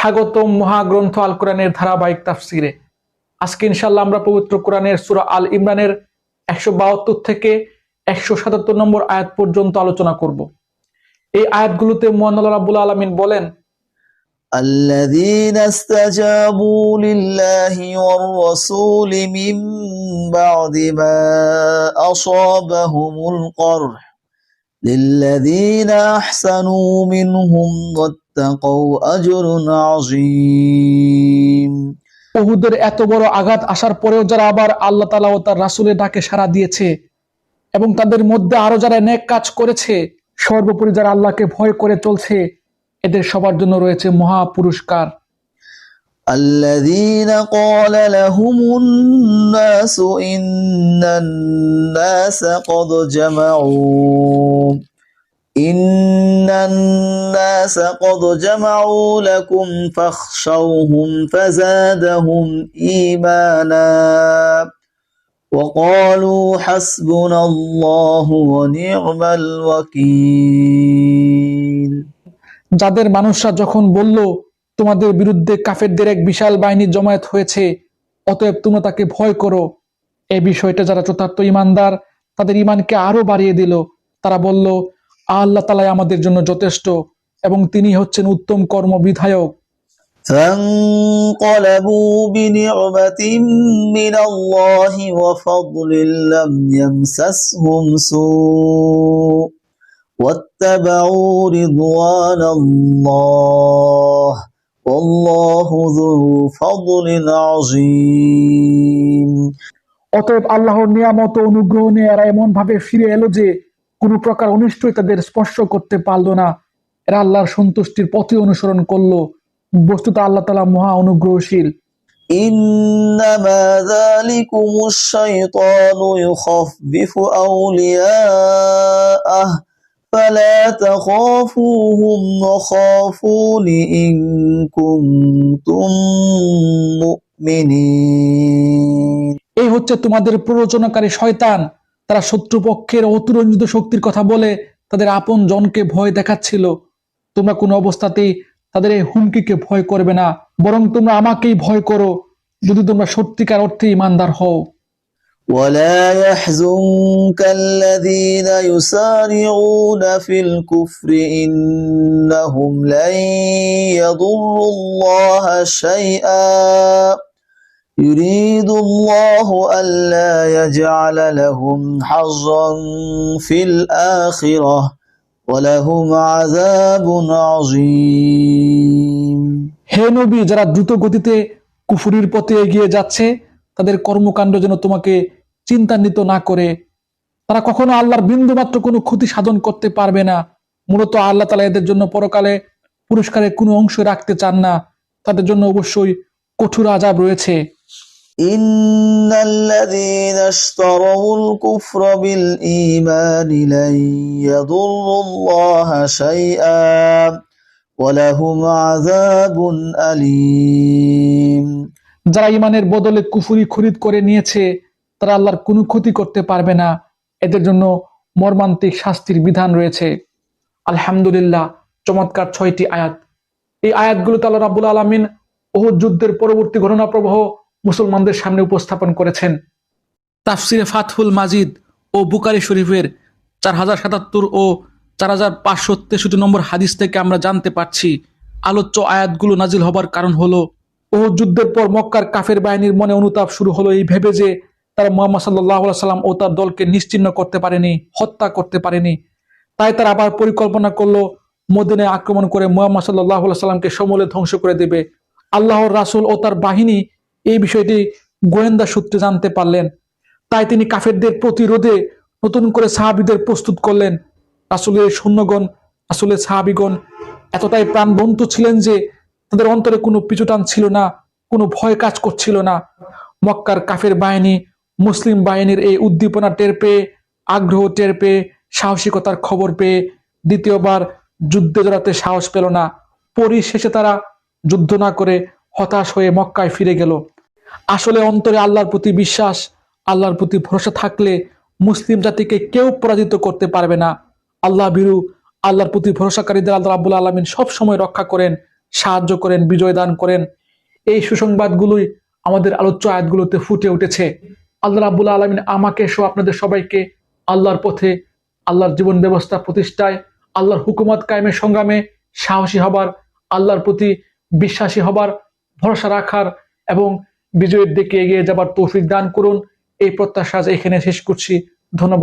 স্বাগতম মহাগ্রন্থ আল কোরআনের ধারাবাহিক তাফসিরে আজকে ইনশাল্লাহ আমরা পবিত্র কোরআনের সুরা আল ইমরানের একশো বাহাত্তর থেকে একশো সাতাত্তর নম্বর আয়াত পর্যন্ত আলোচনা করব এই আয়াতগুলোতে মোহান রাবুল আলমিন বলেন الذين استجابوا لله والرسول من بعد ما أصابهم القرح للذين أحسنوا منهم واتقوا أجر عظيم উহুদের এত বড় আঘাত আসার পরেও যারা আবার আল্লাহ তালা ও তার রাসুলের ডাকে সাড়া দিয়েছে এবং তাদের মধ্যে আরো যারা নেক কাজ করেছে সর্বোপরি যারা আল্লাহকে ভয় করে চলছে এদের সবার জন্য রয়েছে মহা পুরস্কার الذين قال لهم الناس إن الناس قد جمعوا إن الناس قد جمعوا لكم فاخشوهم فزادهم إيمانا وقالوا حسبنا الله ونعم الوكيل যাদের মানুষরা যখন বলল তোমাদের বিরুদ্ধে কাফেরদের এক বিশাল বাহিনী জমায়েত হয়েছে অতএব তোমরা তাকে ভয় করো এই বিষয়টা যারা চতুর্থ ইমানদার তাদের ইমানকে আরো বাড়িয়ে দিল তারা বলল আল্লাহ তালাই আমাদের জন্য যথেষ্ট এবং তিনি হচ্ছেন উত্তম কর্ম বিধায়ক فانقلبوا بنعمة من الله وفضل لم يمسسهم سوء واتبعوا رضوان الله والله ذو فضل عظيم অতএব আল্লাহর নিয়ামত ও অনুগ্রহ নিয়ে এরা এমন ভাবে ফিরে এলো যে কোনো প্রকার অনিষ্টই তাদের স্পর্শ করতে পারলো না এরা আল্লাহর সন্তুষ্টির পথে অনুসরণ করলো বস্তুত আল্লাহ তালা মহা অনুগ্রহশীল إنما ذلكم الشيطان يخفف أولياءه فلا تخافوهم وخافون إن كنتم مؤمنين এই হচ্ছে তোমাদের প্ররোচনাকারী শয়তান তারা শত্রুপক্ষের অতুরঞ্জিত শক্তির কথা বলে তাদের আপন জনকে ভয় দেখাচ্ছিল তোমরা কোনো অবস্থাতেই তাদের এই হুমকিকে ভয় করবে না বরং তোমরা আমাকেই ভয় করো যদি তোমরা সত্যিকার অর্থে ইমানদার হও ولا يحزنك الذين يسارعون في الكفر إنهم لن يضروا الله شيئا يريد الله ألا يجعل لهم حظا في الآخرة ولهم عذاب عظيم হে নবী যারা দ্রুত গতিতে কুফুরির পথে এগিয়ে যাচ্ছে তাদের কর্মকাণ্ড যেন তোমাকে চিন্তান্বিত না করে তারা কখনো আল্লাহর বিন্দু মাত্র কোনো ক্ষতি সাধন করতে পারবে না মূলত আল্লাহ তালা এদের জন্য পরকালে পুরস্কারের কোনো অংশ রাখতে চান না তাদের জন্য অবশ্যই কঠোর আজাব রয়েছে إن الذين اشتروا الكفر بالإيمان لن يضروا الله شيئا ولهم عذاب أليم যারা ইমানের বদলে কুফুরি খরিদ করে নিয়েছে তারা আল্লাহর কোনো ক্ষতি করতে পারবে না এদের জন্য মর্মান্তিক শাস্তির বিধান রয়েছে আলহামদুলিল্লাহ চমৎকার ছয়টি আয়াত এই আয়াতগুলোতে আল্লাহ রাবুল আলমিন ওহুদ যুদ্ধের পরবর্তী ঘটনা প্রবাহ মুসলমানদের সামনে উপস্থাপন করেছেন। তাফসিরে ফাতহুল মাজিদ ও বুকারি শরীফের চার হাজার সাতাত্তর ও চার হাজার পাঁচশো তেষট্টি নম্বর হাদিস থেকে আমরা জানতে পারছি, আলোচ্য আয়াতগুলো নাজিল হবার কারণ হলো ও যুদ্ধের পর মক্কার কাফের বাহিনীর মনে অনুতাপ শুরু হলো এই ভেবে যে তারা মোহাম্মদ সাল্লাহ সাল্লাম ও তার দলকে নিশ্চিহ্ন করতে পারেনি, হত্যা করতে পারেনি। তাই তারা আবার পরিকল্পনা করল মদিনে আক্রমণ করে মোহাম্মদ সাল্লাহ সাল্লামকে সমূলে ধ্বংস করে দেবে। আল্লাহর রাসুল ও তার বাহিনী এই বিষয়টি গোয়েন্দা সূত্রে জানতে পারলেন। তাই তিনি কাফেরদের প্রতিরোধে নতুন করে সাহাবিদের প্রস্তুত করলেন। আসলে সৈন্যগণ আসলে সাহাবিগণ এতটাই প্রাণবন্ত ছিলেন যে তাদের অন্তরে কোনো পিছুটান ছিল না, কোনো ভয় কাজ করছিল না। মক্কার কাফের বাহিনী, মুসলিম বাহিনীর এই উদ্দীপনা টের পেয়ে, আগ্রহ টের পেয়ে, সাহসিকতার খবর পেয়ে দ্বিতীয়বার যুদ্ধে জড়াতে সাহস পেল না। পরিশেষে তারা যুদ্ধ না করে হতাশ হয়ে মক্কায় ফিরে গেল। আসলে অন্তরে আল্লাহর প্রতি বিশ্বাস, আল্লাহর প্রতি ভরসা থাকলে মুসলিম জাতিকে কেউ পরাজিত করতে পারবে না। আল্লাহ বিরু আল্লাহর প্রতি ভরসাকারীদের আল্লাহ রাবুল আলমিন সব সময় রক্ষা করেন, সাহায্য করেন, বিজয় দান করেন। এই সুসংবাদগুলোই আমাদের আলোচ্য আয়াতগুলোতে ফুটে উঠেছে। আল্লাহ রাবুল আলমিন আমাকে সহ আপনাদের সবাইকে আল্লাহর পথে, আল্লাহর জীবন ব্যবস্থা প্রতিষ্ঠায়, আল্লাহর হুকুমত কায়েমের সংগ্রামে সাহসী হবার, আল্লাহর প্রতি বিশ্বাসী হবার ভরসা রাখার এবং বিজয়ের দিকে এগিয়ে যাবার তৌফিক দান করুন। এই প্রত্যাশা এখানে শেষ করছি। ধন্যবাদ।